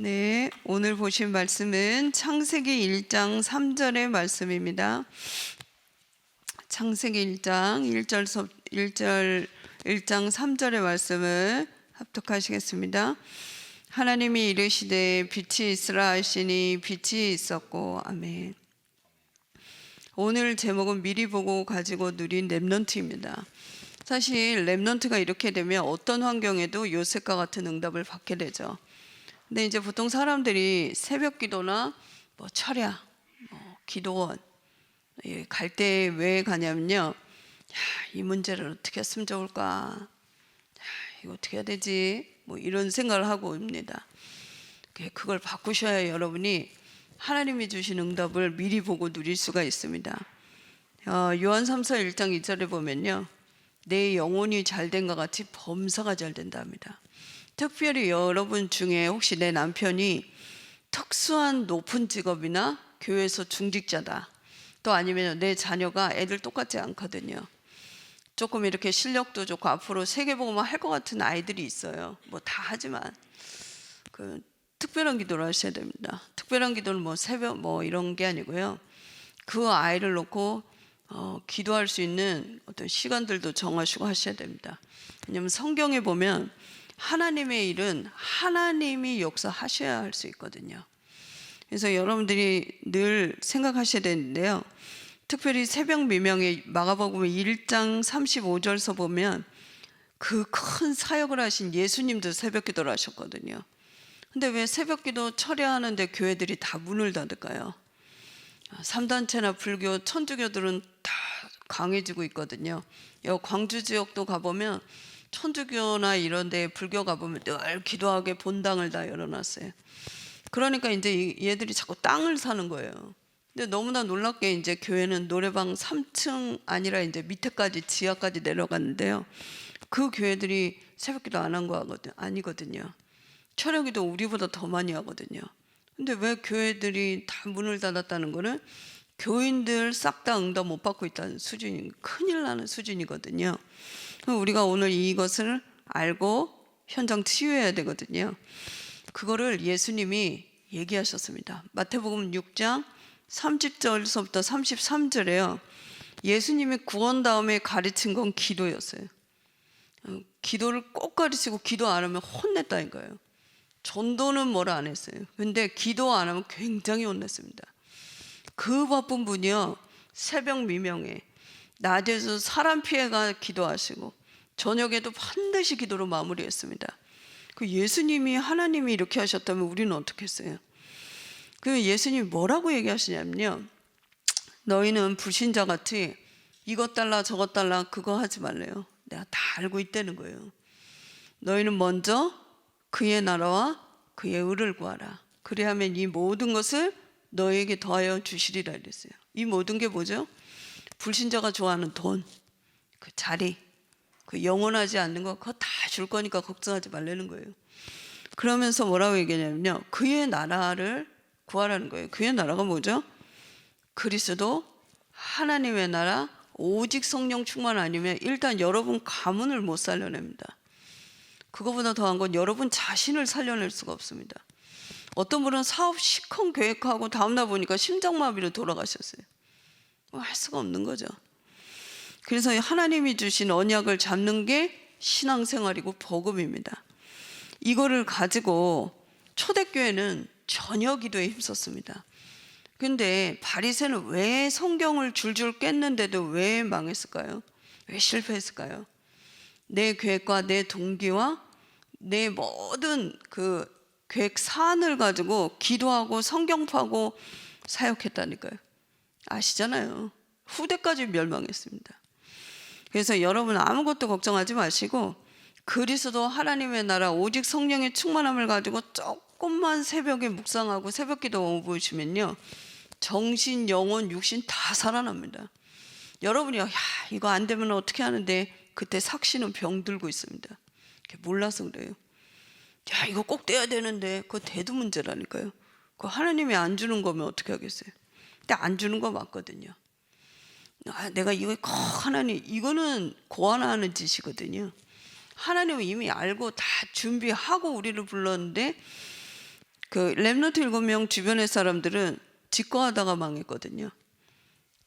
네, 오늘 보신 말씀은 창세기 1장 3절의 말씀입니다. 창세기 1장 1절 1절 1장 3절의 말씀을 합독하시겠습니다. 하나님이 이르시되 빛이 있으라 하시니 빛이 있었고 아멘. 오늘 제목은 미리 보고 가지고 누린 랩넌트입니다. 사실 랩넌트가 이렇게 되면 어떤 환경에도 요셉과 같은 응답을 받게 되죠. 근데 이제 보통 사람들이 새벽 기도나 뭐 철야, 뭐 기도원 갈 때 왜 가냐면요. 야, 이 문제를 어떻게 했으면 좋을까? 야, 이거 어떻게 해야 되지? 뭐 이런 생각을 하고 옵니다. 그걸 바꾸셔야 여러분이 하나님이 주신 응답을 미리 보고 누릴 수가 있습니다. 어, 요한 3서 1장 2절에 보면요. 내 영혼이 잘된 것 같이 범사가 잘 된답니다. 특별히 여러분 중에 혹시 내 남편이 특수한 높은 직업이나 교회에서 중직자다. 또 아니면 내 자녀가 애들 똑같지 않거든요. 조금 이렇게 실력도 좋고 앞으로 세계복음을 할것 같은 아이들이 있어요. 뭐 다 하지만 그 특별한 기도를 하셔야 됩니다. 특별한 기도는 뭐 새벽 뭐 이런 게 아니고요. 그 아이를 놓고 어, 기도할 수 있는 어떤 시간들도 정하시고 하셔야 됩니다. 왜냐하면 성경에 보면 하나님의 일은 하나님이 역사하셔야 할 수 있거든요. 그래서 여러분들이 늘 생각하셔야 되는데요. 특별히 새벽 미명의 마가복음 1장 35절서 보면 그 큰 사역을 하신 예수님도 새벽 기도를 하셨거든요. 근데 왜 새벽 기도 철야하는데 교회들이 다 문을 닫을까요? 3단체나 불교, 천주교들은 다 강해지고 있거든요. 여 광주 지역도 가보면 천주교나 이런 데 불교 가보면 늘 기도하게 본당을 다 열어놨어요. 그러니까 이제 얘들이 자꾸 땅을 사는 거예요. 근데 너무나 놀랍게 이제 교회는 노래방 3층 아니라 이제 밑에까지 지하까지 내려갔는데요. 그 교회들이 새벽기도 안 한거 아니거든요. 철학기도 우리보다 더 많이 하거든요. 근데 왜 교회들이 다 문을 닫았다는 거는 교인들 싹 다 응답 못 받고 있다는 수준이 큰일 나는 수준이거든요. 우리가 오늘 이것을 알고 현장 치유해야 되거든요. 그거를 예수님이 얘기하셨습니다. 마태복음 6장 30절서부터 33절에요. 예수님이 구원 다음에 가르친 건 기도였어요. 어, 기도를 꼭 가르치고 기도 안 하면 혼냈다니까요. 전도는 뭐라 안 했어요. 근데 기도 안 하면 굉장히 혼냈습니다. 그 바쁜 분이요. 새벽 미명에 낮에서 사람 피해가 기도하시고 저녁에도 반드시 기도로 마무리했습니다. 그 예수님이 하나님이 이렇게 하셨다면 우리는 어떻게 했어요? 그 예수님이 뭐라고 얘기하시냐면요. 너희는 불신자 같이 이것 달라 저것 달라 그거 하지 말래요. 내가 다 알고 있다는 거예요. 너희는 먼저 그의 나라와 그의 의를 구하라. 그리하면 이 모든 것을 너에게 더하여 주시리라 이랬어요. 이 모든 게 뭐죠? 불신자가 좋아하는 돈, 그 자리, 그 영원하지 않는 거 그거 다 줄 거니까 걱정하지 말라는 거예요. 그러면서 뭐라고 얘기하냐면요. 그의 나라를 구하라는 거예요. 그의 나라가 뭐죠? 그리스도 하나님의 나라 오직 성령 충만 아니면 일단 여러분 가문을 못 살려냅니다. 그거보다 더한 건 여러분 자신을 살려낼 수가 없습니다. 어떤 분은 사업 시컨 계획하고 다음날 보니까 심장마비로 돌아가셨어요. 뭐 할 수가 없는 거죠. 그래서 하나님이 주신 언약을 잡는 게 신앙생활이고 복음입니다. 이거를 가지고 초대교회는 전혀 기도에 힘썼습니다. 근데 바리새는 왜 성경을 줄줄 깼는데도 왜 망했을까요? 왜 실패했을까요? 내 계획과 내 동기와 내 모든 그 계획 사안을 가지고 기도하고 성경 파고 사역했다니까요. 아시잖아요. 후대까지 멸망했습니다. 그래서 여러분 아무것도 걱정하지 마시고 그리스도 하나님의 나라 오직 성령의 충만함을 가지고 조금만 새벽에 묵상하고 새벽 기도 보시면요. 정신, 영혼, 육신 다 살아납니다. 여러분이 야, 이거 안 되면 어떻게 하는데 그때 삭시는 병 들고 있습니다. 몰라서 그래요. 야, 이거 꼭 떼야 되는데 그거 대도 문제라니까요. 그 하나님이 안 주는 거면 어떻게 하겠어요? 근데 안 주는 거 맞거든요. 아, 내가 이거 꼭 하나님 이거는 고안하는 짓이거든요. 하나님은 이미 알고 다 준비하고 우리를 불렀는데 그 렘너트 일곱 명 주변의 사람들은 직거하다가 망했거든요.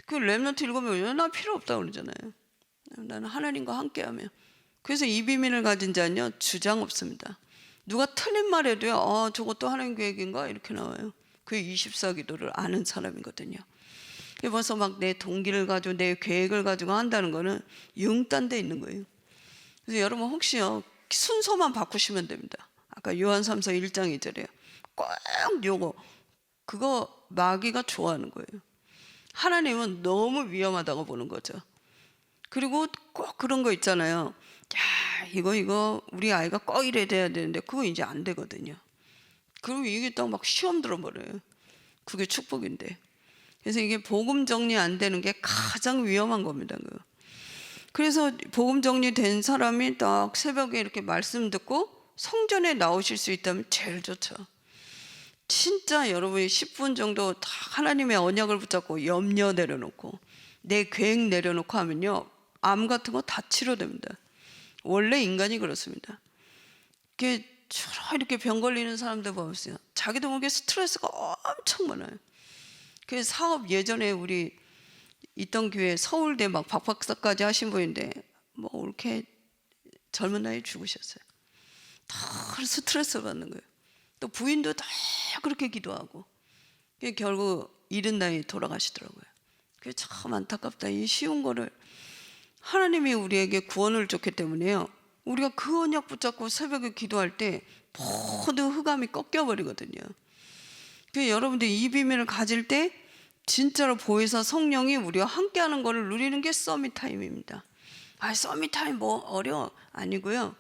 그 렘너트 일곱 명은 나 필요 없다 고 그러잖아요. 나는 하나님과 함께하며. 그래서 이 비밀을 가진 자는요 주장 없습니다. 누가 틀린 말해도요, 아 저것도 하나님 계획인가 이렇게 나와요. 그 24기도를 아는 사람이거든요. 벌써 막내 동기를 가지고 내 계획을 가지고 한다는 거는 데 있는 거예요. 그래서 여러분 혹시요 순서만 바꾸시면 됩니다. 아까 요한 3서 1장 2절에요. 꼭 요거 그거 마귀가 좋아하는 거예요. 하나님은 너무 위험하다고 보는 거죠. 그리고 꼭 그런 거 있잖아요. 야 이거 이거 우리 아이가 꼭 이래야 돼야 되는데 그거 이제 안 되거든요. 그리고 이게 또막 시험 들어버려요. 그게 축복인데. 그래서 이게 복음 정리 안 되는 게 가장 위험한 겁니다. 그래서 복음 정리된 사람이 딱 새벽에 이렇게 말씀 듣고 성전에 나오실 수 있다면 제일 좋죠. 진짜 여러분이 10분 정도 다 하나님의 언약을 붙잡고 염려 내려놓고 내 계획 내려놓고 하면요. 암 같은 거 다 치료됩니다. 원래 인간이 그렇습니다. 이렇게 주로 이렇게 병 걸리는 사람들 보세요. 자기도 모르게 스트레스가 엄청 많아요. 그 사업 예전에 우리 있던 교회 서울대 막 박박사까지 하신 분인데 뭐 이렇게 젊은 나이에 죽으셨어요. 다 스트레스 받는 거예요. 또 부인도 다 그렇게 기도하고 결국 이른 나이 돌아가시더라고요. 그게 참 안타깝다. 이 쉬운 거를 하나님이 우리에게 구원을 줬기 때문에요. 우리가 그 언약 붙잡고 새벽에 기도할 때 모든 흑암이 꺾여버리거든요. 그 여러분들 이 비밀을 가질 때 진짜로 보혜사 성령이 우리와 함께하는 것을 누리는 게 서밋 타임입니다. 아 서밋 타임 뭐 어려 아니고요.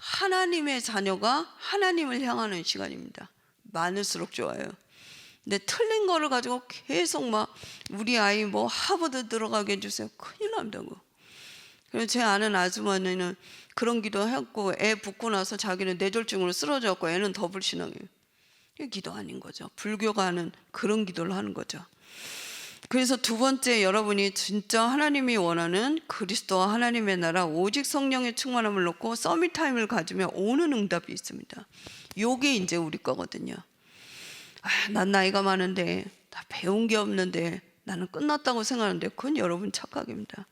하나님의 자녀가 하나님을 향하는 시간입니다. 많을수록 좋아요. 근데 틀린 거를 가지고 계속 막 우리 아이 뭐 하버드 들어가게 해주세요. 큰일 납니다고. 그래서 제 아는 아주머니는 그런 기도 했고 애 붓고 나서 자기는 뇌졸중으로 쓰러졌고 애는 더 불신앙해요. 이게 기도 아닌 거죠. 불교가 하는 그런 기도를 하는 거죠. 그래서 두 번째 여러분이 진짜 하나님이 원하는 그리스도와 하나님의 나라 오직 성령의 충만함을 놓고 서밋 타임을 가지면 오는 응답이 있습니다. 요게 이제 우리 거거든요. 아, 난 나이가 많은데 나 배운 게 없는데 나는 끝났다고 생각하는데 그건 여러분 착각입니다.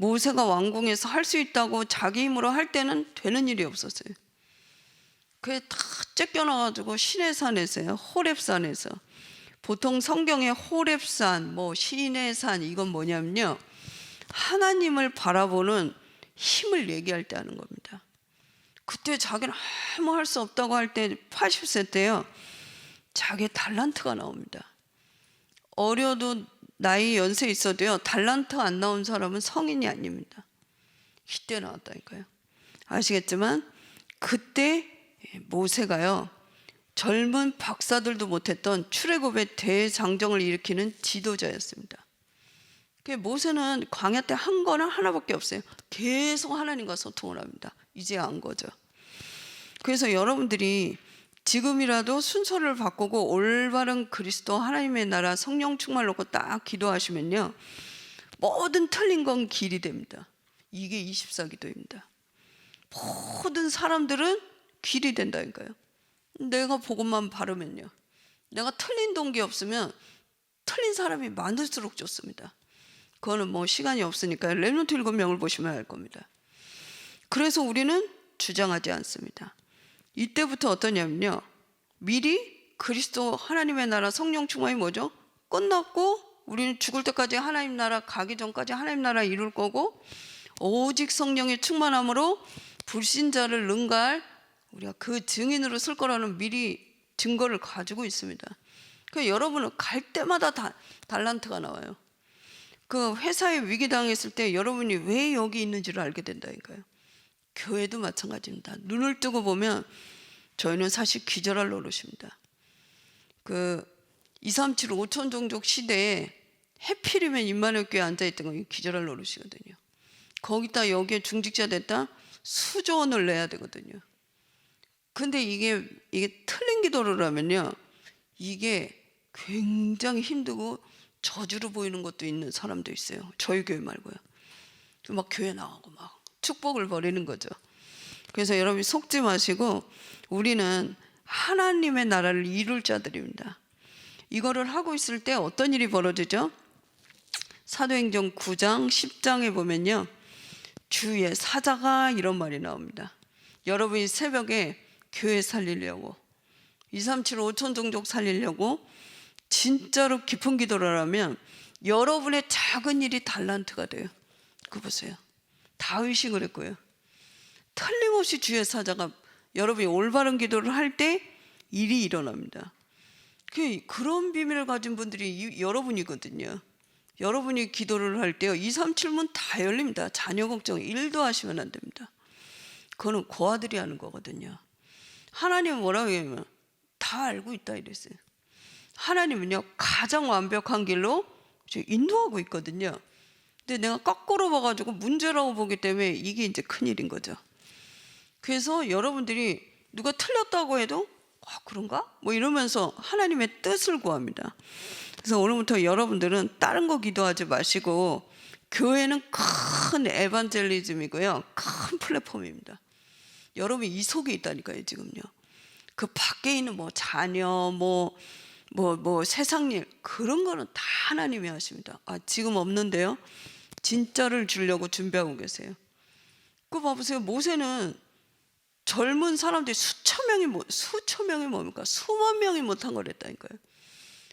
모세가 왕궁에서 할 수 있다고 자기 힘으로 할 때는 되는 일이 없었어요. 그게 다 쫓겨나가지고 시내산에서요, 호랩산에서 보통 성경에 호랩산, 뭐 시내산 이건 뭐냐면요, 하나님을 바라보는 힘을 얘기할 때 하는 겁니다. 그때 자기는 아무 할 수 없다고 할 때 80세 때요, 자기 달란트가 나옵니다. 어려도 나이 연세 있어도요 달란트 안 나온 사람은 성인이 아닙니다. 이때 나왔다니까요. 아시겠지만 그때 모세가요 젊은 박사들도 못했던 출애굽의 대장정을 일으키는 지도자였습니다. 그 모세는 광야 때 한 거는 하나밖에 없어요. 계속 하나님과 소통을 합니다. 이제 안 거죠. 그래서 여러분들이 지금이라도 순서를 바꾸고 올바른 그리스도 하나님의 나라 성령 충만 놓고 딱 기도하시면요. 모든 틀린 건 길이 됩니다. 이게 24기도입니다. 모든 사람들은 길이 된다니까요. 내가 복음만 바르면요. 내가 틀린 동기 없으면 틀린 사람이 많을수록 좋습니다. 그거는 뭐 시간이 없으니까 렘노트 일곱 명을 보시면 알 겁니다. 그래서 우리는 주장하지 않습니다. 이때부터 어떠냐면요. 미리 그리스도 하나님의 나라 성령 충만이 뭐죠? 끝났고 우리는 죽을 때까지 하나님 나라 가기 전까지 하나님 나라 이룰 거고 오직 성령의 충만함으로 불신자를 능가할 우리가 그 증인으로 쓸 거라는 미리 증거를 가지고 있습니다. 그 여러분은 갈 때마다 다, 달란트가 나와요. 그 회사에 위기 당했을 때 여러분이 왜 여기 있는지를 알게 된다니까요. 교회도 마찬가지입니다. 눈을 뜨고 보면 저희는 사실 기절할 노릇입니다. 그 237, 5천 종족 시대에 해필이면 임마누엘 교회 앉아있던 거 기절할 노릇이거든요. 거기다 여기에 중직자 됐다 수조 원을 내야 되거든요. 근데 이게 이게 틀린 기도를 하면요. 이게 굉장히 힘들고 저주로 보이는 것도 있는 사람도 있어요. 저희 교회 말고요. 막 교회 나가고 막 축복을 버리는 거죠. 그래서 여러분이 속지 마시고 우리는 하나님의 나라를 이룰 자들입니다. 이거를 하고 있을 때 어떤 일이 벌어지죠? 사도행전 9장 10장에 보면요. 주의 사자가 이런 말이 나옵니다. 여러분이 새벽에 교회 살리려고 237 5천 종족 살리려고 진짜로 깊은 기도를 하면 여러분의 작은 일이 달란트가 돼요. 그 보세요. 다윗이 그랬고요. 틀림없이 주의 사자가 여러분이 올바른 기도를 할 때 일이 일어납니다. 그 그런 비밀을 가진 분들이 이- 여러분이거든요. 여러분이 기도를 할 때요. 2, 3, 7문 다 열립니다. 자녀 걱정 일도 하시면 안 됩니다. 그거는 고아들이 하는 거거든요. 하나님은 뭐라고 하냐면 다 알고 있다 이랬어요. 하나님은요 가장 완벽한 길로 인도하고 있거든요. 근데 내가 거꾸로 봐가지고 문제라고 보기 때문에 이게 이제 큰일인 거죠. 그래서 여러분들이 누가 틀렸다고 해도 아 그런가? 뭐 이러면서 하나님의 뜻을 구합니다. 그래서 오늘부터 여러분들은 다른 거 기도하지 마시고 교회는 큰 에반젤리즘이고요. 큰 플랫폼입니다. 여러분 이 속에 있다니까요, 지금요. 그 밖에 있는 뭐 자녀, 뭐, 뭐, 뭐 세상 일, 그런 거는 다 하나님이 하십니다. 아, 지금 없는데요. 진짜를 주려고 준비하고 계세요. 그 봐보세요. 모세는 젊은 사람들이 수천 명이, 뭐- 수천 명이 뭡니까? 수만 명이 못한 거랬다니까요.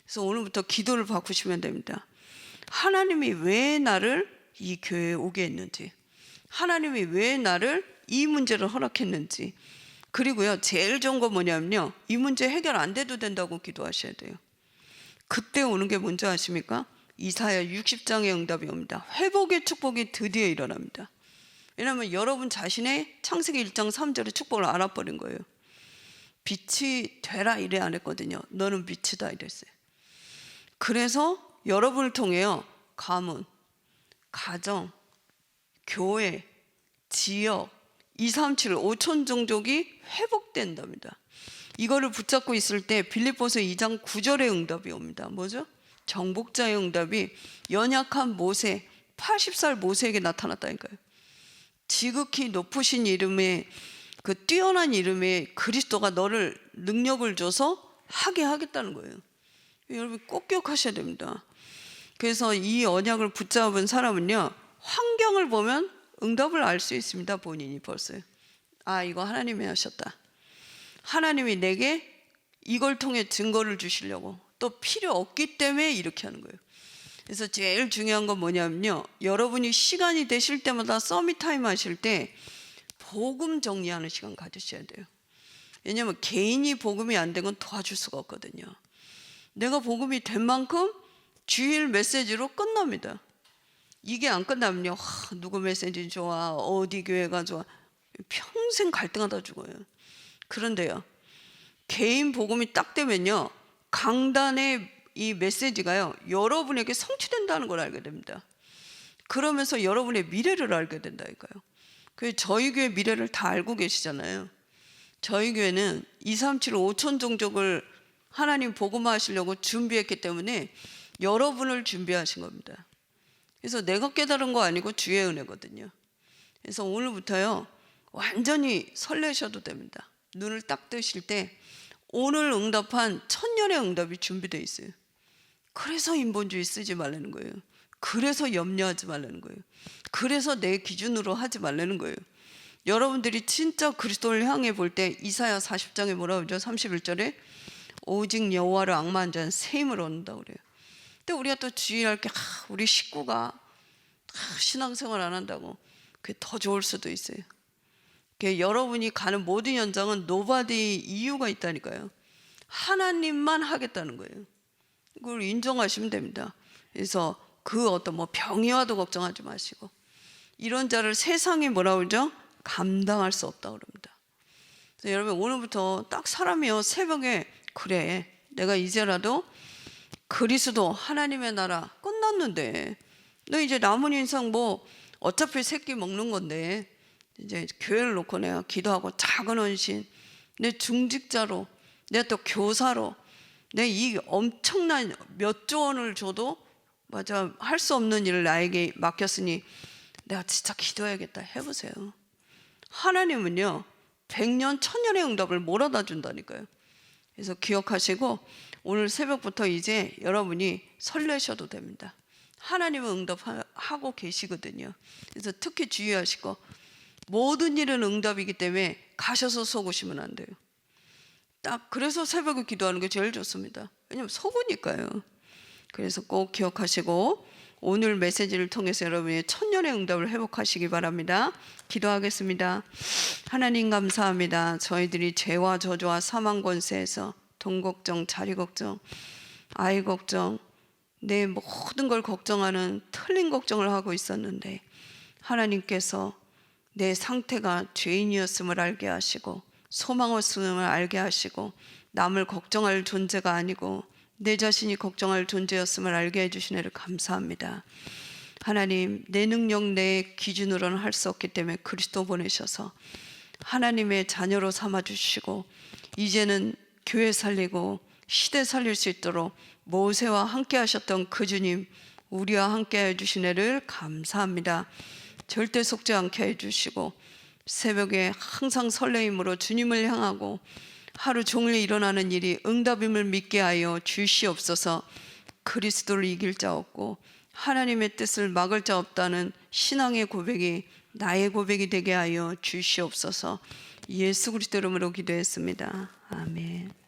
그래서 오늘부터 기도를 바꾸시면 됩니다. 하나님이 왜 나를 이 교회에 오게 했는지, 하나님이 왜 나를 이 문제를 허락했는지, 그리고요, 제일 좋은 건 뭐냐면요, 이 문제 해결 안 돼도 된다고 기도하셔야 돼요. 그때 오는 게 뭔지 아십니까? 이사야 60장의 응답이 옵니다. 회복의 축복이 드디어 일어납니다. 왜냐하면 여러분 자신의 창세기 1장 3절의 축복을 알아버린 거예요. 빛이 되라 이래 안 했거든요. 너는 빛이다 이랬어요. 그래서 여러분을 통해요. 가문, 가정, 교회, 지역, 2, 3, 7, 5천 종족이 회복된답니다. 이거를 붙잡고 있을 때 빌립보서 2장 9절의 응답이 옵니다. 뭐죠? 정복자의 응답이 연약한 모세, 80살 모세에게 나타났다니까요. 지극히 높으신 이름의 그 뛰어난 이름의 그리스도가 너를 능력을 줘서 하게 하겠다는 거예요. 여러분 꼭 기억하셔야 됩니다. 그래서 이 언약을 붙잡은 사람은요 환경을 보면 응답을 알 수 있습니다. 본인이 벌써 아 이거 하나님이 하셨다. 하나님이 내게 이걸 통해 증거를 주시려고 또 필요 없기 때문에 이렇게 하는 거예요. 그래서 제일 중요한 건 뭐냐면요. 여러분이 시간이 되실 때마다 서밋 타임 하실 때 복음 정리하는 시간 가지셔야 돼요. 왜냐하면 개인이 복음이 안 된 건 도와줄 수가 없거든요. 내가 복음이 된 만큼 주일 메시지로 끝납니다. 이게 안 끝나면요. 하, 누구 메시지 좋아, 어디 교회가 좋아, 평생 갈등하다 죽어요. 그런데요, 개인 복음이 딱 되면요, 강단의 이 메시지가요, 여러분에게 성취된다는 걸 알게 됩니다. 그러면서 여러분의 미래를 알게 된다니까요. 그 저희 교회 미래를 다 알고 계시잖아요. 저희 교회는 2, 3, 7, 5천 종족을 하나님 복음화하시려고 준비했기 때문에 여러분을 준비하신 겁니다. 그래서 내가 깨달은 거 아니고 주의 은혜거든요. 그래서 오늘부터요 완전히 설레셔도 됩니다. 눈을 딱 뜨실 때 오늘 응답한 천년의 응답이 준비되어 있어요. 그래서 인본주의 쓰지 말라는 거예요. 그래서 염려하지 말라는 거예요. 그래서 내 기준으로 하지 말라는 거예요. 여러분들이 진짜 그리스도를 향해 볼 때 이사야 40장에 뭐라 그러죠? 31절에 오직 여호와를 악마한 자는 새 힘을 얻는다 그래요. 근데 우리가 또 주의할 게 아, 우리 식구가 아, 신앙생활 안 한다고 그게 더 좋을 수도 있어요. 여러분이 가는 모든 현장은 노바디 이유가 있다니까요. 하나님만 하겠다는 거예요. 그걸 인정하시면 됩니다. 그래서 그 어떤 뭐 병이 와도 걱정하지 마시고 이런 자를 세상에 뭐라 그러죠? 감당할 수 없다 그럽니다. 여러분 오늘부터 딱 사람이요 새벽에 그래 내가 이제라도 그리스도 하나님의 나라 끝났는데 너 이제 남은 인생 뭐 어차피 새끼 먹는 건데 이제 교회를 놓고 내가 기도하고 작은 헌신 내 중직자로 내가 또 교사로 내 이 엄청난 몇 조 원을 줘도 맞아 할 수 없는 일을 나에게 맡겼으니 내가 진짜 기도해야겠다 해보세요. 하나님은요 백년 천년의 응답을 몰아다 준다니까요. 그래서 기억하시고 오늘 새벽부터 이제 여러분이 설레셔도 됩니다. 하나님은 응답하고 계시거든요. 그래서 특히 주의하시고 모든 일은 응답이기 때문에 가셔서 속으시면 안 돼요. 딱 그래서 새벽에 기도하는 게 제일 좋습니다. 왜냐면 속으니까요. 그래서 꼭 기억하시고 오늘 메시지를 통해서 여러분의 천년의 응답을 회복하시기 바랍니다. 기도하겠습니다. 하나님 감사합니다. 저희들이 죄와 저주와 사망 권세에서 돈 걱정, 자리 걱정, 아이 걱정, 내 모든 걸 걱정하는 틀린 걱정을 하고 있었는데 하나님께서 내 상태가 죄인이었음을 알게 하시고 소망 없음을 알게 하시고 남을 걱정할 존재가 아니고 내 자신이 걱정할 존재였음을 알게 해주신 애를 감사합니다. 하나님 내 능력 내 기준으로는 할 수 없기 때문에 그리스도 보내셔서 하나님의 자녀로 삼아 주시고 이제는 교회 살리고 시대 살릴 수 있도록 모세와 함께 하셨던 그 주님 우리와 함께 해 주신 애를 감사합니다. 절대 속지 않게 해 주시고 새벽에 항상 설레임으로 주님을 향하고 하루 종일 일어나는 일이 응답임을 믿게 하여 주시옵소서 그리스도를 이길 자 없고 하나님의 뜻을 막을 자 없다는 신앙의 고백이 나의 고백이 되게 하여 주시옵소서 예수 그리스도 이름으로 기도했습니다. 아멘.